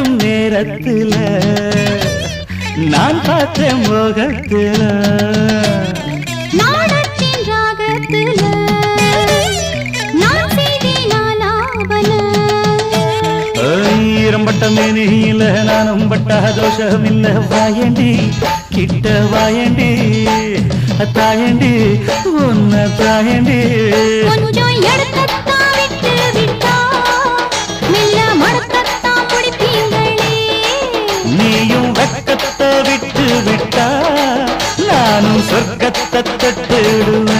பார்க்கும் நேரத்துல நான் பார்த்தேன் முகத்துல. நாடத்தின் ராகத்துல நான் ஈரம்பட்ட மேனியில நானும் பட்ட தோஷம் இல்ல. வாயண்டி கிட்ட வாயண்டி தாயண்டி உன்ன தாயண்டி நீயும் வெக்கத்தை விட்டு விட்டா நானும் சொர்க்கத்தை தட்டிடுவேன்